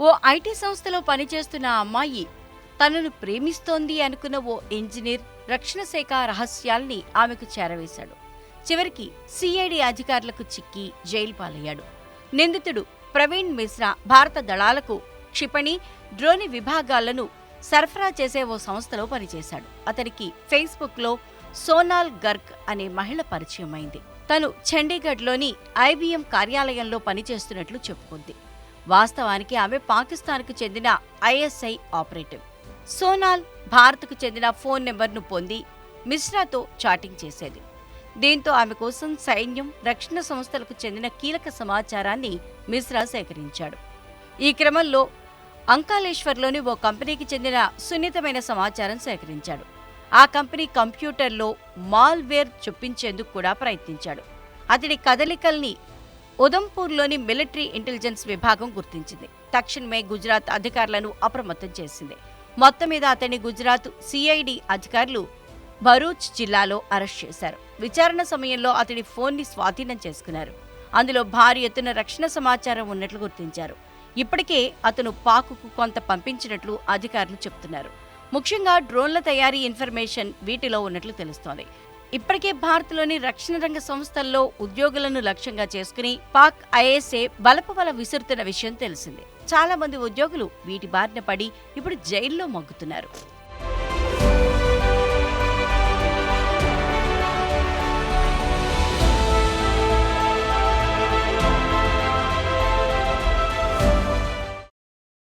ఓ IT సంస్థలో పనిచేస్తున్న అమ్మాయి తనను ప్రేమిస్తోంది అనుకున్న ఓ ఇంజనీర్ రక్షణ శాఖ రహస్యాల్ని ఆమెకు చేరవేశాడు. చివరికి సిఐడి అధికారులకు చిక్కి జైలు పాలయ్యాడు. నిందితుడు ప్రవీణ్ మిశ్రా భారత దళాలకు క్షిపణి డ్రోని విభాగాలను సరఫరా చేసే ఓ సంస్థలో పనిచేశాడు. అతనికి ఫేస్బుక్లో సోనాల్ గర్గ్ అనే మహిళ పరిచయం అయింది తను చండీగఢ్లోని ఐబీఎం కార్యాలయంలో పనిచేస్తున్నట్లు చెప్పుకుంది. వాస్తవానికి ఆమె పాకిస్తాన్కు చెందిన ఐఎస్ఐ ఆపరేటివ్ సోనాల్ భారత్కు చెందిన ఫోన్ నెంబర్ను పొంది మిశ్రాతో చాటింగ్ చేసేది. దీంతో ఆమె కోసం సైన్యం రక్షణ సంస్థలకు చెందిన కీలక సమాచారాన్ని మిశ్రా సేకరించాడు. ఈ క్రమంలో అంకాలేశ్వర్లోని ఓ కంపెనీకి చెందిన సున్నితమైన సమాచారం సేకరించాడు. ఆ కంపెనీ కంప్యూటర్లో మాల్వేర్ చొప్పించేందుకు కూడా ప్రయత్నించాడు. అతడి కదలికల్ని ఉదంపూర్లోని మిలిటరీ ఇంటెలిజెన్స్ విభాగం గుర్తించింది. తక్షణమే గుజరాత్ అధికారులను అప్రమత్తం చేసింది. మొత్తం మీద అతన్ని గుజరాత్ సిఐడి అధికారులు భరూచ్ జిల్లాలో అరెస్ట్ చేశారు. విచారణ సమయంలో అతడి ఫోన్ని స్వాధీనం చేసుకున్నారు. అందులో భారీ ఎత్తున రక్షణ సమాచారం ఉన్నట్లు గుర్తించారు. ఇప్పటికే అతను పాకుకు కొంత పంపించినట్లు అధికారులు చెబుతున్నారు ముఖ్యంగా డ్రోన్ల తయారీ ఇన్ఫర్మేషన్ వీటిలో ఉన్నట్లు తెలుస్తోంది. ఇప్పటికే భారత్లోని రక్షణ రంగ సంస్థల్లో ఉద్యోగులను లక్ష్యంగా చేసుకుని పాక్ ఐఎస్ఏ బలపు వల విసురుతున్న విషయం తెలిసిందే. చాలా మంది ఉద్యోగులు వీటి బారిన పడి ఇప్పుడు జైల్లో మగ్గుతున్నారు.